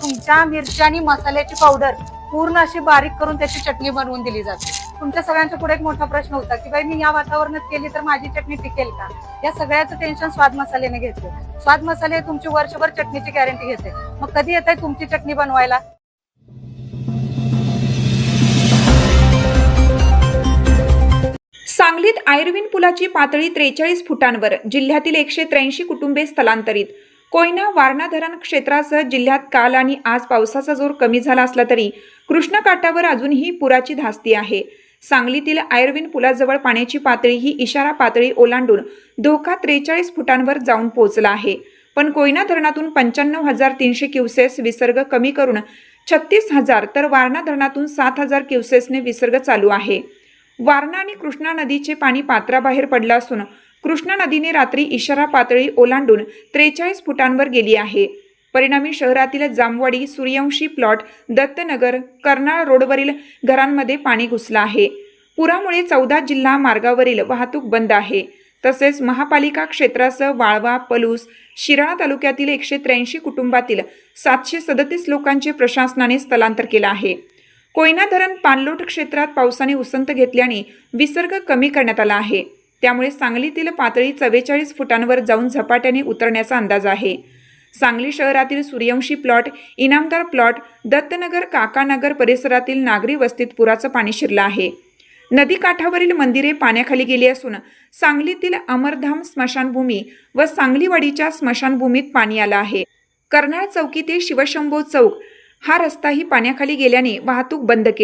तुमच्या मिरची आणि मसाल्याची पावडर पूर्ण अशी बारीक करून त्याची चटणी बनवून दिली जाते. तुमच्या सगळ्यांच्या पुढे एक मोठा प्रश्न होता की बाई मी या वातावरणात केली तर माझी चटणी टिकेल का? या सगळ्याचं टेन्शन स्वाद मसाल्याने घेतलं. स्वाद मसाले तुमची वर्षभर चटणीची गॅरंटी घेते. मग कधी येत आहे तुमची चटणी बनवायला? सांगलीत आयर्विन पुलाची पातळी त्रेचाळीस फुटांवर जिल्ह्यातील एकशे त्र्याऐंशी कुटुंबे स्थलांतरित. कोयना वारणा धरण क्षेत्रासह जिल्ह्यात काल आणि आज पावसाचा जोर कमी झाला असला तरी कृष्णकाठावर अजूनही पुराची धास्ती आहे. सांगलीतील आयर्विन पुलाजवळ पाण्याची पातळी ही इशारा पातळी ओलांडून धोका त्रेचाळीस फुटांवर जाऊन पोहोचला आहे. पण कोयना धरणातून पंच्याण्णव हजार तीनशे क्युसेस विसर्ग कमी करून छत्तीस हजार तर वारणा धरणातून सात हजार क्युसेसने विसर्ग चालू आहे. वारणा आणि कृष्णा नदीचे पाणी पात्राबाहेर पडलं असून कृष्णा नदीने रात्री इशारा पातळी ओलांडून त्रेचाळीस फुटांवर गेली आहे. परिणामी शहरातील जामवाडी सूर्यवंशी प्लॉट दत्तनगर कर्नाळ रोडवरील घरांमध्ये पाणी घुसलं आहे. पुरामुळे चौदा जिल्हा मार्गावरील वाहतूक बंद आहे. तसेच महापालिका क्षेत्रासह वाळवा पलूस शिराळा तालुक्यातील एकशे त्र्याऐंशी कुटुंबातील सातशे सदतीस लोकांचे प्रशासनाने स्थलांतर केलं आहे. कोयना धरण पाणलोट क्षेत्रात पावसाने उसंत घेतल्याने विसर्ग कमी करण्यात आला आहे. त्यामुळे सांगलीतील पातळी चव्वेचाळीस फुटांवर जाऊन झपाट्याने उतरण्याचा अंदाज आहे. सांगली शहरातील सूर्यवंशी प्लॉट इनामदार प्लॉट दत्तनगर काकानगर परिसरातील नागरी वस्तीत पुराचं पाणी शिरलं आहे. नदीकाठावरील मंदिरे पाण्याखाली गेली असून सांगलीतील अमरधाम स्मशानभूमी व सांगलीवाडीच्या स्मशानभूमीत पाणी आलं आहे. कर्नाळ चौकी ते शिवशंभो चौक हा रस्ताही पाण्याखाली गेल्याने वाहतूक बंद केली.